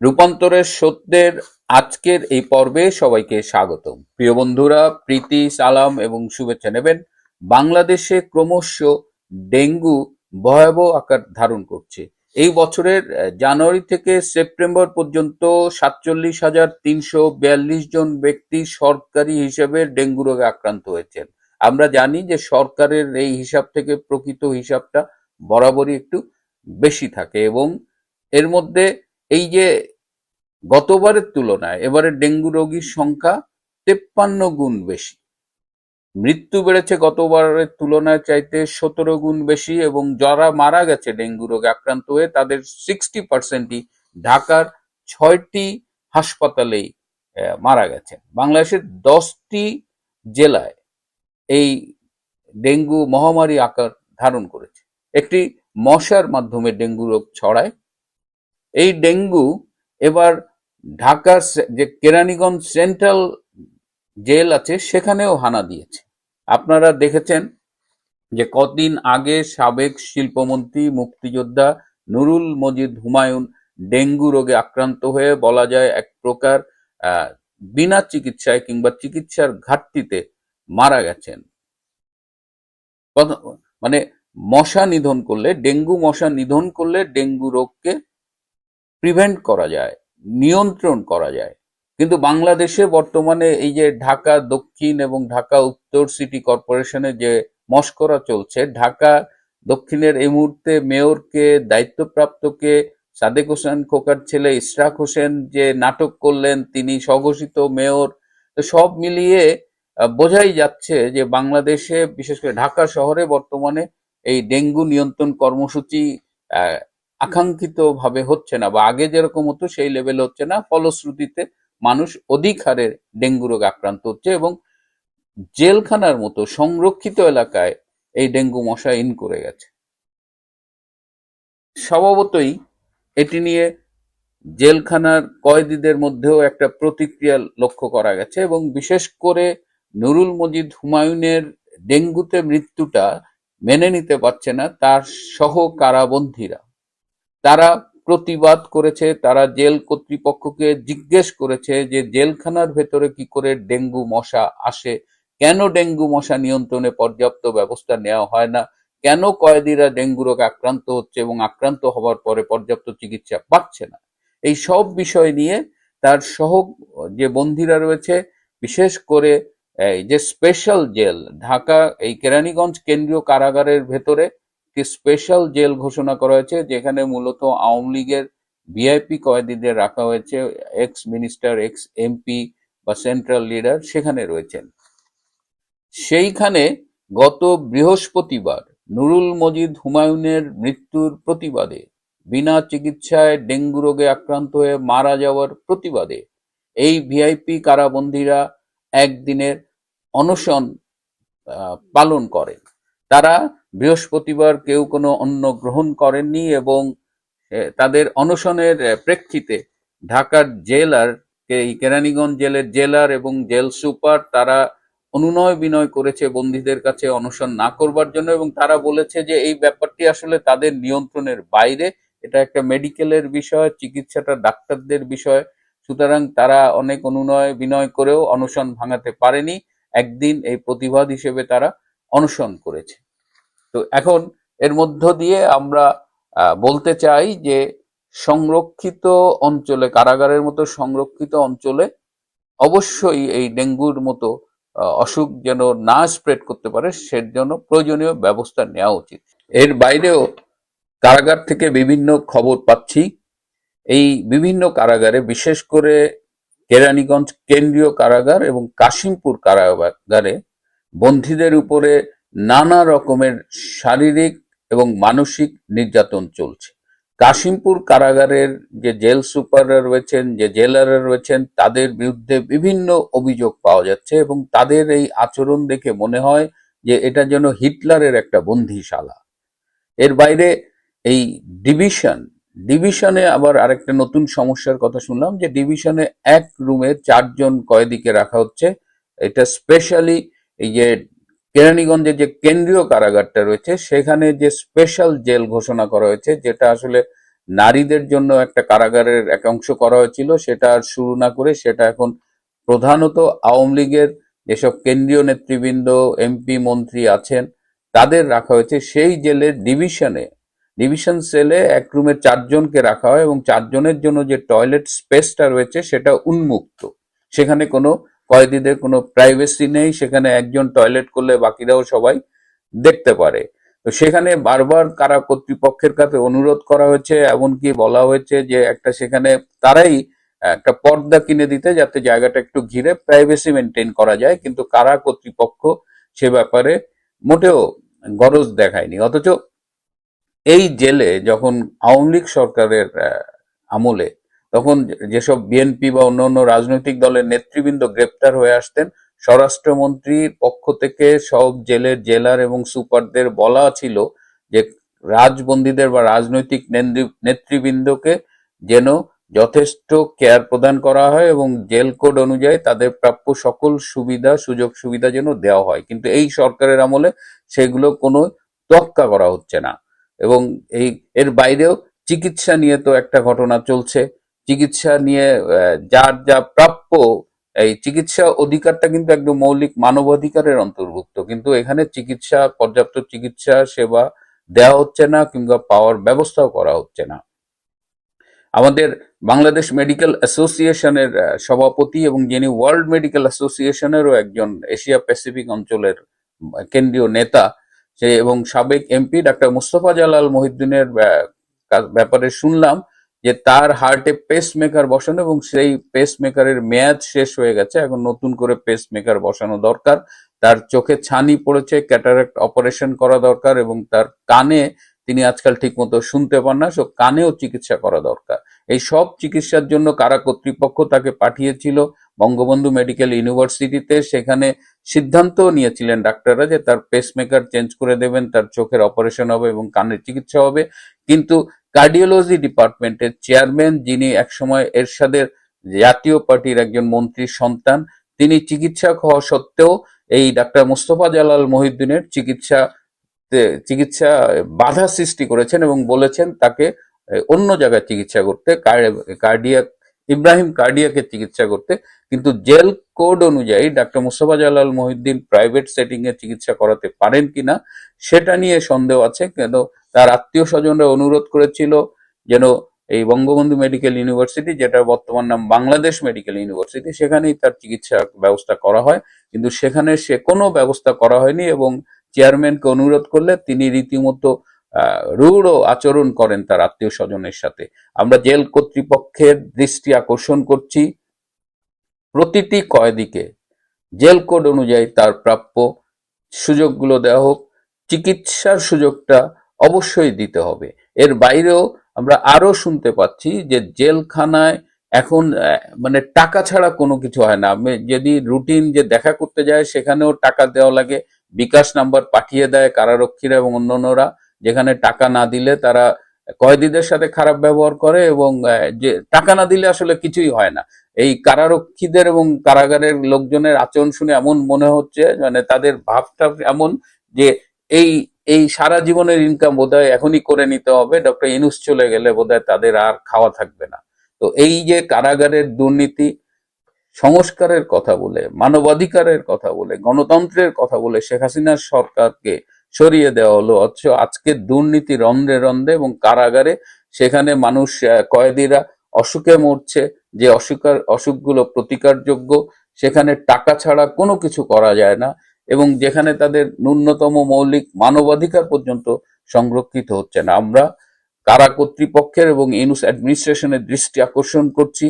রূপান্তরের সত্যের আজকের এই পর্বে সবাইকে স্বাগতম। প্রিয় বন্ধুরা, প্রীতি, সালাম এবং শুভেচ্ছা নেবেন। বাংলাদেশে ক্রমশ ডেঙ্গু ভয়াবহ আকার ধারণ করছে। এই বছরের জানুয়ারি থেকে সেপ্টেম্বর পর্যন্ত সাতচল্লিশ হাজার তিনশো বিয়াল্লিশ জন ব্যক্তি সরকারি হিসেবে ডেঙ্গু রোগে আক্রান্ত হয়েছেন। আমরা জানি যে সরকারের এই হিসাব থেকে প্রকৃত হিসাবটা বরাবরই একটু বেশি থাকে এবং এর মধ্যে এই যে গতবারের তুলনায় এবারে ডেঙ্গু রোগীর সংখ্যা তেপ্পান্ন গুণ বেশি। মৃত্যু বেড়েছে গতবারের তুলনায় চাইতে সতেরো গুণ বেশি এবং যারা মারা গেছে ডেঙ্গু রোগে আক্রান্ত হয়ে, তাদের সিক্সটি পার্সেন্টই ঢাকার ছয়টি হাসপাতালেই মারা গেছে। বাংলাদেশের দশটি জেলায় এই ডেঙ্গু মহামারী আকার ধারণ করেছে। একটি মশার মাধ্যমে ডেঙ্গু রোগ ছড়ায়। এই ডেঙ্গু এবার ঢাকার যে কেরানীগঞ্জ সেন্ট্রাল জেল আছে, সেখানেও হানা দিয়েছে। আপনারা দেখেছেন যে কদিন আগে সাবেক শিল্পমন্ত্রী, মুক্তিযোদ্ধা নুরুল মজিদ হুমায়ুন ডেঙ্গু রোগে আক্রান্ত হয়ে বলা যায় এক প্রকার বিনা চিকিৎসায় কিংবা চিকিৎসার ঘাটতিতে মারা গেছেন। মানে মশা নিধন করলে, ডেঙ্গু মশা নিধন করলে ডেঙ্গু রোগকে প্রিভেন্ট করা যায়। নিয়ন্ত্রণ করা যায়। কিন্তু বাংলাদেশে বর্তমানে এই যে ঢাকা দক্ষিণ এবং ঢাকা উত্তর সিটি কর্পোরেশনে যে মস্করা চলছে, ঢাকা দক্ষিণের এই মুহূর্তে মেয়রকে, দায়িত্বপ্রাপ্তকে সাদেক হোসেন খোকার ছেলে ইশরাক হোসেন যে নাটক করলেন, তিনি স্বঘোষিত মেয়র, তো সব মিলিয়ে বোঝাই যাচ্ছে যে বাংলাদেশে, বিশেষ করে ঢাকা শহরে বর্তমানে এই ডেঙ্গু নিয়ন্ত্রণ কর্মসূচি আকাঙ্ক্ষিত ভাবে হচ্ছে না বা আগে যেরকম হতো, সেই লেভেল হচ্ছে না। ফলশ্রুতিতে মানুষ অধিক হারে ডেঙ্গু রোগ আক্রান্ত হচ্ছে এবং জেলখানার মতো সংরক্ষিত এলাকায় এই ডেঙ্গু মশা ইন করে গেছে। স্বভাবতই এটি নিয়ে জেলখানার কয়েদিদের মধ্যেও একটা প্রতিক্রিয়া লক্ষ্য করা গেছে এবং বিশেষ করে নুরুল মজিদ হুমায়ুনের ডেঙ্গুতে মৃত্যুটা মেনে নিতে পারছে না তার সহ কারাবন্দীরা তারা প্রতিবাদ করেছে, তারা জেল কর্তৃপক্ষকে জিজ্ঞেস করেছে যে জেলখানার ভেতরে কি করে ডেঙ্গু মশা আসে, কেন ডেঙ্গু মশা নিয়ন্ত্রণে পর্যাপ্ত ব্যবস্থা নেওয়া হয় না, কেন কয়েদিরা ডেঙ্গু রোগে আক্রান্ত হচ্ছে এবং আক্রান্ত হওয়ার পরে পর্যাপ্ত চিকিৎসা পাচ্ছে না। এই সব বিষয় নিয়ে তার সহ যে বন্দীরা রয়েছে, বিশেষ করে এই যে স্পেশাল জেল, ঢাকা, এই কেরানীগঞ্জ কেন্দ্রীয় কারাগারের ভেতরে একটি স্পেশাল জেল ঘোষণা করা হয়েছে, যেখানে মূলত আওয়ামী লীগের ভিআইপি কয়েদিদের রাখা হয়েছে এক্স মিনিস্টার এক্স এমপি বা সেন্ট্রাল লিডার সেখানে রয়েছেন। সেইখানে গত বৃহস্পতিবার নুরুল মজিদ হুমায়ুনের মৃত্যুর প্রতিবাদে বিনা চিকিৎসায় ডেঙ্গু রোগে আক্রান্ত হয়ে মারা যাওয়ার প্রতিবাদে এই ভিআইপি কারাবন্দীরা একদিনের অনশন পালন করেন। তারা বৃহস্পতিবার কেউ কোনো অন্ন গ্রহণ করেননি এবং তাদের অনশনের প্রেক্ষিতে ঢাকার জেলার এই কেরানীগঞ্জ জেলের জেলার এবং জেল সুপার তারা অনুনয় বিনয় করেছে বন্দীদের কাছে অনশন না করবার জন্য এবং তারা বলেছে যে এই ব্যাপারটি আসলে তাদের নিয়ন্ত্রণের বাইরে। এটা একটা মেডিকেলের বিষয়, চিকিৎসাটা ডাক্তারদের বিষয়। সুতরাং তারা অনেক অনুনয় বিনয় করেও অনশন ভাঙাতে পারেনি। একদিন এই প্রতিবাদ হিসেবে তারা অনশন করেছে। তো এখন এর মধ্য দিয়ে আমরা বলতে চাই যে সংরক্ষিত অঞ্চলে, কারাগারের মতো সংরক্ষিত অঞ্চলে অবশ্যই এই ডেঙ্গুর মতো অসুখ যেন না স্প্রেড করতে পারে সের জন্য প্রয়োজনীয় ব্যবস্থা নেওয়া উচিত। এর বাইরেও কারাগার থেকে বিভিন্ন খবর পাচ্ছি। এই বিভিন্ন কারাগারে, বিশেষ করে কেরানীগঞ্জ কেন্দ্রীয় কারাগার এবং কাশিমপুর কারাগারে বন্দীদের উপরে নানা রকমের শারীরিক এবং মানসিক নির্যাতন চলছে। কাশিমপুর কারাগারের যে জেল সুপাররা রয়েছেন, যে জেলাররা রয়েছেন, তাদের বিরুদ্ধে বিভিন্ন অভিযোগ পাওয়া যাচ্ছে এবং তাদের এই আচরণ দেখে মনে হয় যে এটা যেন হিটলারের একটা বন্দিশালা। এর বাইরে এই ডিভিশন, ডিভিশনে আবার আরেকটা নতুন সমস্যার কথা শুনলাম যে ডিভিশনে এক রুমে চারজন কয়েদিকে রাখা হচ্ছে। এটা স্পেশালি এই যে কেরানীগঞ্জে যে কেন্দ্রীয় কারাগারটা রয়েছে, সেখানে যে স্পেশাল জেল ঘোষণা করা হয়েছে, যেটা আসলে নারীদের জন্য একটা কারাগারের এক অংশ করা হয়েছিল, সেটা আর শুরু না করে সেটা এখন প্রধানত আওয়ামী লীগের যেসব কেন্দ্রীয় নেতৃবৃন্দ, এমপি, মন্ত্রী আছেন, তাদের রাখা হয়েছে। সেই জেলের ডিভিশনে, ডিভিশন সেলে এক রুমে চারজনকে রাখা হয় এবং চারজনের জন্য যে টয়লেট স্পেসটা রয়েছে, সেটা উন্মুক্ত। সেখানে কোনো কয়েদিদের কোনো প্রাইভেসি নেই, সেখানে একজন টয়লেট করলে বাকিরাও সবাই দেখতে পারে। তো সেখানে বারবার কারা কর্তৃপক্ষের কাছে অনুরোধ করা হয়েছে, এমনকি বলা হয়েছে যে একটা সেখানে তারাই একটা পর্দা কিনে দিতে যাতে জায়গাটা একটু ঘিরে প্রাইভেসি মেনটেন করা যায়, কিন্তু কারা কর্তৃপক্ষ সে ব্যাপারে মোটেও গরজ দেখায়নি। অথচ এই জেলে যখন আওয়ামী লীগ সরকারের আমলে তখন যেসব বিএনপি বা অন্যান্য রাজনৈতিক দলের নেতৃবৃন্দ গ্রেপ্তার হয়ে আসতেন স্বরাষ্ট্রমন্ত্রীর পক্ষ থেকে সব জেলের জেলার এবং সুপারদের বলা ছিল যে রাজবন্দীদের বা রাজনৈতিক নেতৃবৃন্দকে যেন যথেষ্ট কেয়ার প্রদান করা হয় এবং জেল কোড অনুযায়ী তাদের প্রাপ্য সকল সুবিধা, সুযোগ সুবিধা যেন দেওয়া হয়। কিন্তু এই সরকারের আমলে সেগুলো কোনো তোয়াক্কা করা হচ্ছে না এবং এই, এর বাইরেও চিকিৎসা নিয়ে তো একটা ঘটনা চলছে। চিকিৎসা নিয়ে যার যা প্রাপ্য, এই চিকিৎসা অধিকারটা কিন্তু একদম মৌলিক মানবাধিকারের অন্তর্ভুক্ত। কিন্তু এখানে চিকিৎসা, পর্যাপ্ত চিকিৎসা, সেবা দেওয়া হচ্ছে না কিংবা পাওয়ার ব্যবস্থাও করা হচ্ছে না। আমাদের বাংলাদেশ মেডিকেল অ্যাসোসিয়েশনের সভাপতি এবং যিনি ওয়ার্ল্ড মেডিকেল অ্যাসোসিয়েশনেরও একজন এশিয়া প্যাসিফিক অঞ্চলের কেন্দ্রীয় নেতা, সে এবং সাবেক এমপি ডাক্তার মুস্তফা জালাল কা- ব্যাপারে শুনলাম যে তার হার্টে পেস মেকার বসানো এবং সেই পেস মেকারের মেয়াদ শেষ হয়ে গেছে। এখন নতুন করে পেস মেকার বসানো দরকার। তার চোখে ছানি পড়েছে ক্যাটারাক্ট অপারেশন করা দরকার এবং তার কানে তিনি আজকাল ঠিকমতো শুনতে পান না সো কানেও চিকিৎসা করা দরকার। এই সব চিকিৎসার জন্য কারা কর্তৃপক্ষ তাকে পাঠিয়েছিল? বঙ্গবন্ধু মেডিকেল ইউনিভার্সিটিতে সেখানে সিদ্ধান্ত নিয়েছিলেন ডাক্তাররা যে তার পেসমেকার চেঞ্জ করে দেবেন, তার চোখের অপারেশন হবে এবং কানের চিকিৎসা হবে। কিন্তু কার্ডিওলজি ডিপার্টমেন্টের চেয়ারম্যান যিনি একসময় এরশাদের জাতীয় পার্টির একজন মন্ত্রীর সন্তান, তিনি চিকিৎসক হওয়া সত্ত্বেও এই ডাক্তার মুস্তফা জালাল মহিউদ্দিনের চিকিৎসা চিকিৎসা বাধা সৃষ্টি করেছেন এবং বলেছেন তাকে অন্য জায়গায় চিকিৎসা করতে কার্ডিয়াক, ইব্রাহিম কার্ডিয়াকের চিকিৎসা করতে। কিন্তু জেল কোড অনুযায়ী doctor Mustafa Jalal Mohiuddin private setting এ চিকিৎসা করাতে পারেন কিনা, সেটা নিয়ে সন্দেহ আছে। কেন তার আত্মীয় স্বজনরা অনুরোধ করেছিল যেন এই বঙ্গবন্ধু মেডিকেল ইউনিভার্সিটি যেটা বর্তমান নাম বাংলাদেশ মেডিকেল ইউনিভার্সিটি, সেখানেই তার চিকিৎসা ব্যবস্থা করা হয়। কিন্তু সেখানে সে কোনো ব্যবস্থা করা হয়নি এবং চেয়ারম্যানকে অনুরোধ করলে তিনি রীতিমতো রূঢ় আচরণ করেন তার আত্মীয় স্বজনের সাথে। আমরা জেল কর্তৃপক্ষের দৃষ্টি আকর্ষণ করছি প্রতিটি কয়েদিকে। জেল কোড অনুযায়ী তার প্রাপ্য সুযোগগুলো দেওয়া হোক, চিকিৎসার সুযোগটা অবশ্যই দিতে হবে। এর বাইরেও আমরা আরও শুনতে পাচ্ছি যে জেলখানায় এখন মানে টাকা ছাড়া কোনো কিছু হয় না। আমি যদি রুটিন যে দেখা করতে যায়, সেখানেও টাকা দেওয়া লাগে। বিকাশ নাম্বার পাঠিয়ে দেয় কারারক্ষীরা এবং অন্যান্যরা, যেখানে টাকা না দিলে তারা কয়েদিদের সাথে খারাপ ব্যবহার করে এবং যে টাকা না দিলে আসলে কিছুই হয় না। এই কারারক্ষীদের এবং কারাগারের লোকজনের আচরণ শুনে এমন মনে হচ্ছে মানে তাদের ভাবটা এমন যে এই এই সারা জীবনের ইনকাম বোধহয় এখনই করে নিতে হবে। ডক্টর ইনুস চলে গেলে বোধহয় তাদের আর খাওয়া থাকবে না। তো এই যে কারাগারের দুর্নীতি, সংস্কারের কথা বলে, মানবাধিকারের কথা বলে, গণতন্ত্রের কথা বলে শেখ হাসিনার সরকারকে সরিয়ে দেওয়া হলো, অথচ আজকে দুর্নীতি রন্ধ্রে রন্ধ্রে এবং কারাগারে সেখানে মানুষ কয়েদিরা অসুখে মরছে, যে অসুখার অসুখগুলো প্রতিকারযোগ্য, সেখানে টাকা ছাড়া কোনো কিছু করা যায় না। এবং যেখানে তাদের ন্যূনতম মৌলিক মানবাধিকার পর্যন্ত সংরক্ষিত হচ্ছে না। আমরা কারা কর্তৃপক্ষের এবং ইউনুস অ্যাডমিনিস্ট্রেশনের দৃষ্টি আকর্ষণ করছি,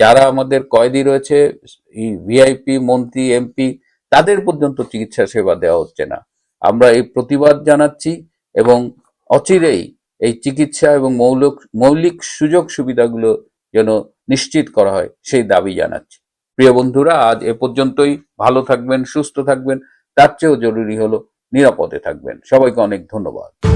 যারা আমাদের কয়েদি রয়েছে ভিআইপি, মন্ত্রী, এমপি, তাদের পর্যন্ত চিকিৎসা সেবা দেওয়া হচ্ছে না। আমরা এই প্রতিবাদ জানাচ্ছি এবং অচিরেই এই চিকিৎসা এবং মৌলিক মৌলিক সুযোগ সুবিধাগুলো যেন নিশ্চিত করা হয়, সেই দাবি জানাচ্ছি। প্রিয় বন্ধুরা, আজ এ পর্যন্তই। ভালো থাকবেন, সুস্থ থাকবেন। তার চেয়েও জরুরি হলো নিরাপদে থাকবেন। সবাইকে অনেক ধন্যবাদ।